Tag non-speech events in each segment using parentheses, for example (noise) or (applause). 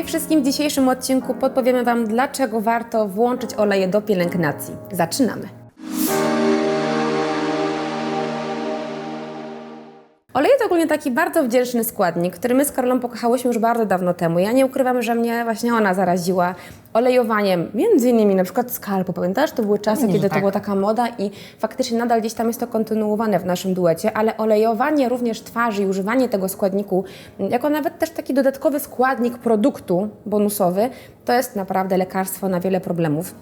Hej wszystkim! W dzisiejszym odcinku podpowiemy Wam, dlaczego warto włączyć oleje do pielęgnacji. Zaczynamy! Oleje to ogólnie taki bardzo wdzięczny składnik, który my z Karolą pokochałyśmy już bardzo dawno temu. Ja nie ukrywam, że mnie właśnie ona zaraziła olejowaniem, między innymi na przykład skalpu. Pamiętasz? To były czasy, Pewnie, kiedy że to tak. była taka moda i faktycznie nadal gdzieś tam jest to kontynuowane w naszym duecie, ale olejowanie również twarzy i używanie tego składniku jako nawet też taki dodatkowy składnik produktu bonusowy, to jest naprawdę lekarstwo na wiele problemów.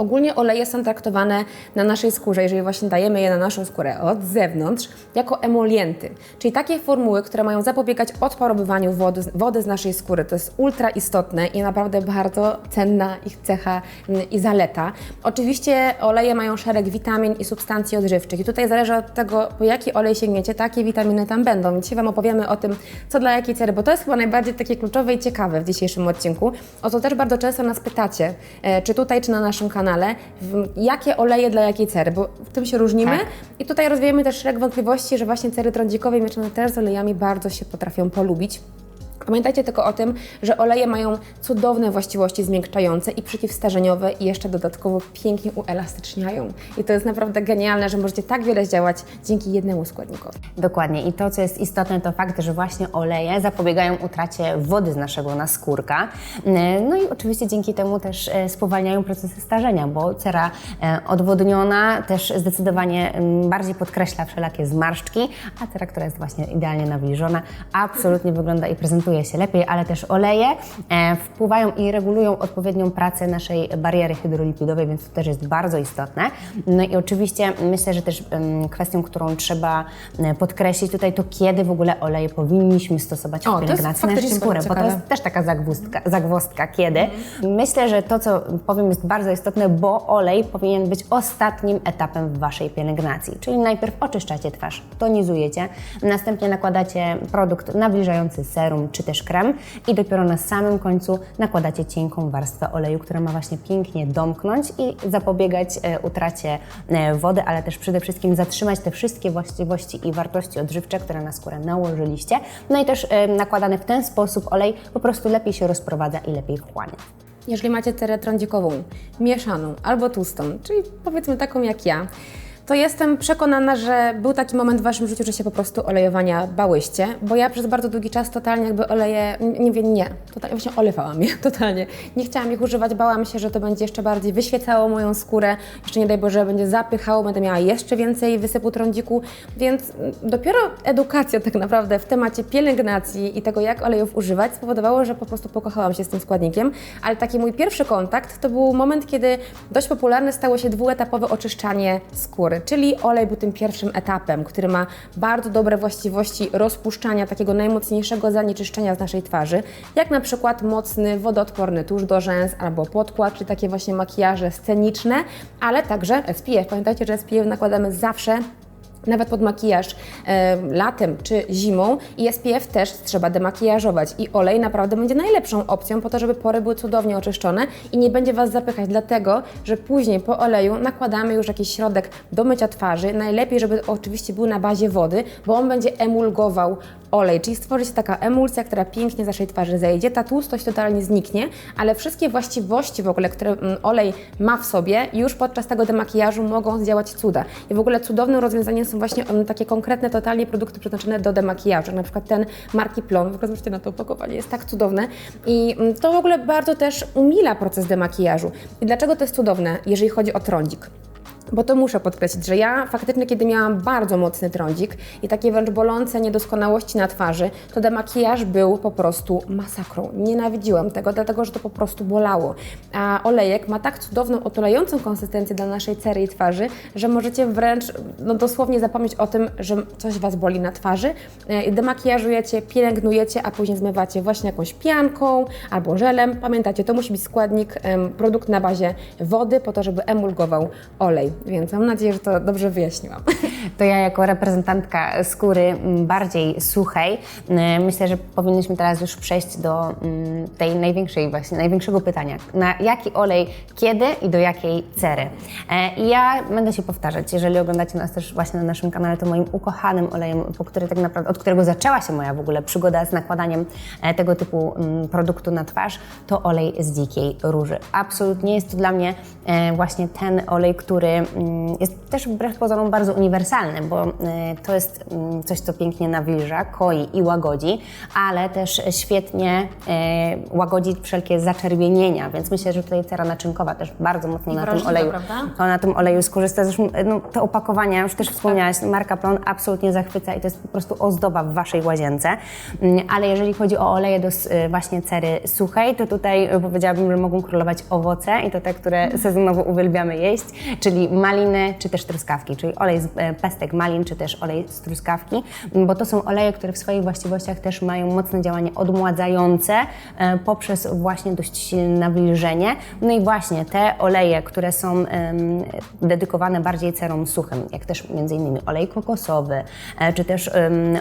Ogólnie oleje są traktowane na naszej skórze, jeżeli właśnie dajemy je na naszą skórę od zewnątrz, jako emolienty, czyli takie formuły, które mają zapobiegać odparowywaniu wody, wody z naszej skóry. To jest ultra istotne i naprawdę bardzo cenna ich cecha mm, i zaleta. Oczywiście oleje mają szereg witamin i substancji odżywczych i tutaj zależy od tego, po jaki olej sięgniecie, takie witaminy tam będą. Dzisiaj Wam opowiemy o tym, co dla jakiej cery, bo to jest chyba najbardziej takie kluczowe i ciekawe w dzisiejszym odcinku. O co też bardzo często nas pytacie, e, czy tutaj, czy na naszym kanale, w, jakie oleje dla jakiej cery, bo w tym się różnimy. Tak. I tutaj rozwijamy też szereg wątpliwości, że właśnie cery trądzikowe mieszane też z olejami bardzo się potrafią polubić. Pamiętajcie tylko o tym, że oleje mają cudowne właściwości zmiękczające i przeciwstarzeniowe i jeszcze dodatkowo pięknie uelastyczniają. I to jest naprawdę genialne, że możecie tak wiele zdziałać dzięki jednemu składnikowi. Dokładnie. I to, co jest istotne, to fakt, że właśnie oleje zapobiegają utracie wody z naszego naskórka. E, No i oczywiście dzięki temu też e, spowalniają procesy starzenia, bo cera e, odwodniona też zdecydowanie mm, bardziej podkreśla wszelakie zmarszczki, a cera, która jest właśnie idealnie nawilżona, absolutnie wygląda i prezentuje się lepiej, ale też oleje wpływają i regulują odpowiednią pracę naszej bariery hydrolipidowej, więc to też jest bardzo istotne. No i oczywiście myślę, że też kwestią, którą trzeba e, podkreślić tutaj, to kiedy w ogóle oleje powinniśmy stosować O, w pielęgnacji naszej skóry, bo to jest też taka zagwostka, zagwostka kiedy. Myślę, że to, co powiem, jest bardzo istotne, bo olej powinien być ostatnim etapem w Waszej pielęgnacji. Czyli najpierw oczyszczacie twarz, tonizujecie, następnie nakładacie produkt nawilżający serum czy też krem i dopiero na samym końcu nakładacie cienką warstwę oleju, która ma właśnie pięknie domknąć i zapobiegać e, utracie e, wody, ale też przede wszystkim zatrzymać te wszystkie właściwości i wartości odżywcze, które na skórę nałożyliście. No i też e, nakładany w ten sposób olej po prostu lepiej się rozprowadza i lepiej wchłania. Jeżeli macie cerę trądzikową, mieszaną albo tłustą, czyli powiedzmy taką jak ja, to jestem przekonana, że był taki moment w Waszym życiu, że się po prostu olejowania bałyście, bo ja przez bardzo długi czas totalnie jakby oleje, n- nie wiem, nie, totalnie właśnie olewałam je, (laughs) totalnie. Nie chciałam ich używać, bałam się, że to będzie jeszcze bardziej wyświecało moją skórę, jeszcze nie daj Boże, będzie zapychało, będę miała jeszcze więcej wysypu trądziku, więc dopiero edukacja tak naprawdę w temacie pielęgnacji i tego, jak olejów używać, spowodowało, że po prostu pokochałam się z tym składnikiem, ale taki mój pierwszy kontakt to był moment, kiedy dość popularne stało się dwuetapowe oczyszczanie skóry, czyli olej był tym pierwszym etapem, który ma bardzo dobre właściwości rozpuszczania takiego najmocniejszego zanieczyszczenia z naszej twarzy, jak na przykład mocny, wodoodporny tusz do rzęs albo podkład, czy takie właśnie makijaże sceniczne, ale także SPF. Pamiętajcie, że SPF nakładamy zawsze nawet pod makijaż e, latem czy zimą. I SPF też trzeba demakijażować. I olej naprawdę będzie najlepszą opcją po to, żeby pory były cudownie oczyszczone i nie będzie Was zapychać, dlatego, że później po oleju nakładamy już jakiś środek do mycia twarzy, najlepiej, żeby oczywiście był na bazie wody, bo on będzie emulgował olej, czyli stworzy się taka emulsja, która pięknie z naszej twarzy zejdzie, ta tłustość totalnie zniknie, ale wszystkie właściwości w ogóle, które mm, olej ma w sobie, już podczas tego demakijażu mogą zdziałać cuda. I w ogóle cudownym rozwiązaniem są właśnie mm, takie konkretne, totalnie produkty przeznaczone do demakijażu, na przykład ten marki Plon, w ogóle zobaczcie na to opakowanie, jest tak cudowne i mm, to w ogóle bardzo też umila proces demakijażu. I dlaczego to jest cudowne, jeżeli chodzi o trądzik? Bo to muszę podkreślić, że ja faktycznie, kiedy miałam bardzo mocny trądzik i takie wręcz bolące niedoskonałości na twarzy, to demakijaż był po prostu masakrą. Nienawidziłam tego, dlatego że to po prostu bolało. A olejek ma tak cudowną, otulającą konsystencję dla naszej cery i twarzy, że możecie wręcz no, dosłownie zapomnieć o tym, że coś Was boli na twarzy. E, Demakijażujecie, pielęgnujecie, a później zmywacie właśnie jakąś pianką albo żelem. Pamiętajcie, to musi być składnik, produkt na bazie wody, po to, żeby emulgował olej. Więc mam nadzieję, że to dobrze wyjaśniłam. (laughs) To ja jako reprezentantka skóry bardziej suchej, mm, myślę, że powinniśmy teraz już przejść do mm, tej największej właśnie, największego pytania. Na jaki olej, kiedy i do jakiej cery? E, I ja będę się powtarzać, jeżeli oglądacie nas też właśnie na naszym kanale, to moim ukochanym olejem, po który tak naprawdę, od którego zaczęła się moja w ogóle przygoda z nakładaniem e, tego typu mm, produktu na twarz, to olej z dzikiej róży. Absolutnie jest to dla mnie e, właśnie ten olej, który jest też wbrew pozorom bardzo uniwersalny, bo e, to jest mm, coś, co pięknie nawilża, koi i łagodzi, ale też świetnie e, łagodzi wszelkie zaczerwienienia, więc myślę, że tutaj cera naczynkowa też bardzo mocno I na tym oleju, to na tym oleju skorzysta. Zresztą no, te opakowania, już też wspomniałaś, marka Plon absolutnie zachwyca i to jest po prostu ozdoba w Waszej łazience. Mm, Ale jeżeli chodzi o oleje do y, właśnie cery suchej, to tutaj y, powiedziałabym, że mogą królować owoce i to te, które (laughs) sezonowo uwielbiamy jeść, czyli maliny czy też truskawki, czyli olej z e, pestek malin czy też olej z truskawki, bo to są oleje, które w swoich właściwościach też mają mocne działanie odmładzające e, poprzez właśnie dość silne nawilżenie. No i właśnie te oleje, które są dedykowane bardziej cerom suchym, jak też między innymi olej kokosowy, e, czy też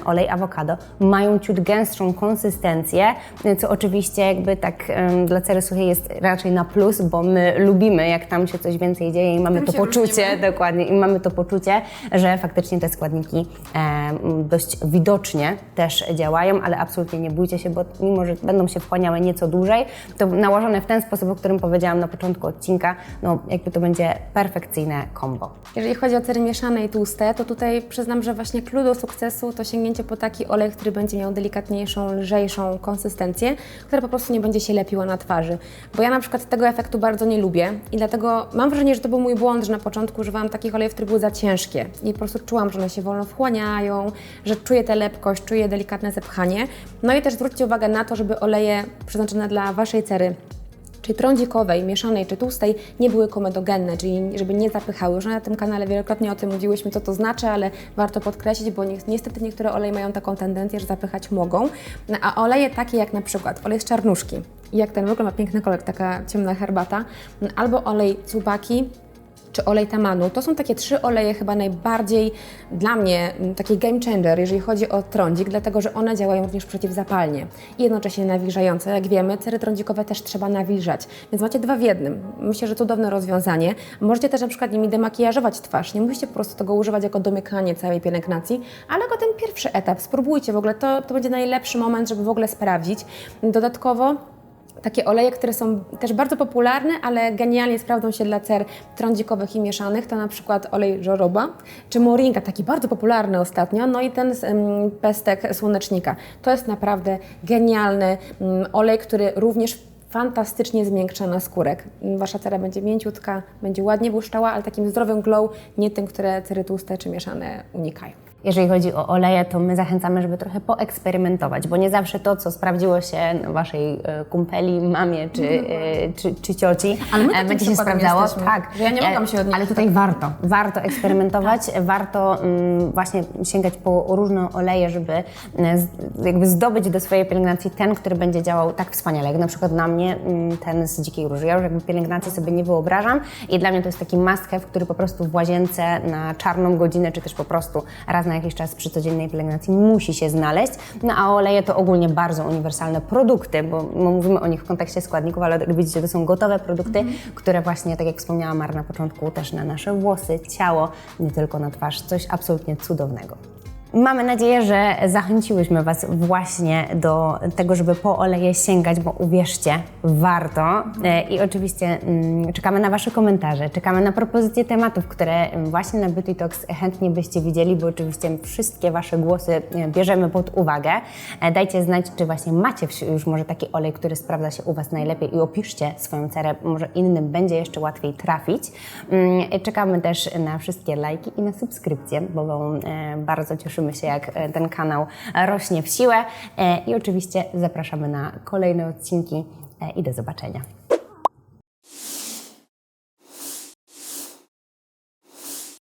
olej awokado, mają ciut gęstszą konsystencję, co oczywiście jakby tak dla cery suchej jest raczej na plus, bo my lubimy, jak tam się coś więcej dzieje i mamy Tym to się poczucie, dokładnie, i mamy to poczucie, że faktycznie te składniki em, dość widocznie też działają, ale absolutnie nie bójcie się, bo mimo, że będą się wchłaniały nieco dłużej, to nałożone w ten sposób, o którym powiedziałam na początku odcinka, no jakby to będzie perfekcyjne kombo. Jeżeli chodzi o cery mieszane i tłuste, to tutaj przyznam, że właśnie klucz do sukcesu to sięgnięcie po taki olej, który będzie miał delikatniejszą, lżejszą konsystencję, która po prostu nie będzie się lepiła na twarzy. Bo ja na przykład tego efektu bardzo nie lubię i dlatego mam wrażenie, że to był mój błąd, że na początku używałam takich olejów, które były za ciężkie i po prostu czułam, że one się wolno wchłaniają, że czuję tę lepkość, czuję delikatne zepchanie. No i też zwróćcie uwagę na to, żeby oleje przeznaczone dla Waszej cery czyli trądzikowej, mieszanej czy tłustej, nie były komedogenne, czyli żeby nie zapychały. Już na tym kanale wielokrotnie o tym mówiłyśmy, co to znaczy, ale warto podkreślić, bo ni- niestety niektóre oleje mają taką tendencję, że zapychać mogą. No, A oleje takie jak na przykład olej z czarnuszki, jak ten w ogóle ma piękny kolor, taka ciemna herbata, albo olej cubaki, czy olej tamanu. To są takie trzy oleje chyba najbardziej dla mnie m, taki game changer, jeżeli chodzi o trądzik, dlatego że one działają również przeciwzapalnie i jednocześnie nawilżające. Jak wiemy, cery trądzikowe też trzeba nawilżać, więc macie dwa w jednym. Myślę, że cudowne rozwiązanie. Możecie też na przykład nimi demakijażować twarz. Nie musicie po prostu tego używać jako domykanie całej pielęgnacji, ale jako ten pierwszy etap. Spróbujcie w ogóle, to, to będzie najlepszy moment, żeby w ogóle sprawdzić. Dodatkowo takie oleje, które są też bardzo popularne, ale genialnie sprawdzą się dla cer trądzikowych i mieszanych, to na przykład olej jojoba czy moringa, taki bardzo popularny ostatnio, no i ten pestek słonecznika. To jest naprawdę genialny um, olej, który również fantastycznie zmiękcza na skórek. Wasza cera będzie mięciutka, będzie ładnie błyszczała, ale takim zdrowym glow, nie tym, które cery tłuste czy mieszane unikają. Jeżeli chodzi o oleje, to my zachęcamy, żeby trochę poeksperymentować, bo nie zawsze to, co sprawdziło się waszej e, kumpeli, mamie czy, e, czy, czy cioci, Ale my e, będzie się sprawdzało. jesteśmy, tak, że ja nie mogłam się od Ale tutaj warto, warto eksperymentować, warto mm, właśnie sięgać po różne oleje, żeby jakby zdobyć do swojej pielęgnacji ten, który będzie działał tak wspaniale, jak na przykład na mnie mm, ten z dzikiej róży. Ja już jakby pielęgnacji sobie nie wyobrażam i dla mnie to jest taki must have, który po prostu w łazience na czarną godzinę, czy też po prostu raz na jakiś czas przy codziennej pielęgnacji musi się znaleźć. No a oleje to ogólnie bardzo uniwersalne produkty, bo mówimy o nich w kontekście składników, ale jak widzicie, to są gotowe produkty, które właśnie, tak jak wspomniała Mar na początku, też na nasze włosy, ciało, nie tylko na twarz, coś absolutnie cudownego. Mamy nadzieję, że zachęciłyśmy Was właśnie do tego, żeby po oleje sięgać, bo uwierzcie, warto. E, I oczywiście mm, czekamy na Wasze komentarze, czekamy na propozycje tematów, które właśnie na Beauty Talks chętnie byście widzieli, bo oczywiście wszystkie Wasze głosy e, bierzemy pod uwagę. E, Dajcie znać, czy właśnie macie już może taki olej, który sprawdza się u Was najlepiej i opiszcie swoją cerę, może innym będzie jeszcze łatwiej trafić. Mm, Czekamy też na wszystkie lajki i na subskrypcje, bo bardzo cieszymy się, jak e, ten kanał rośnie w siłę. E, I oczywiście zapraszamy na kolejne odcinki e, i do zobaczenia.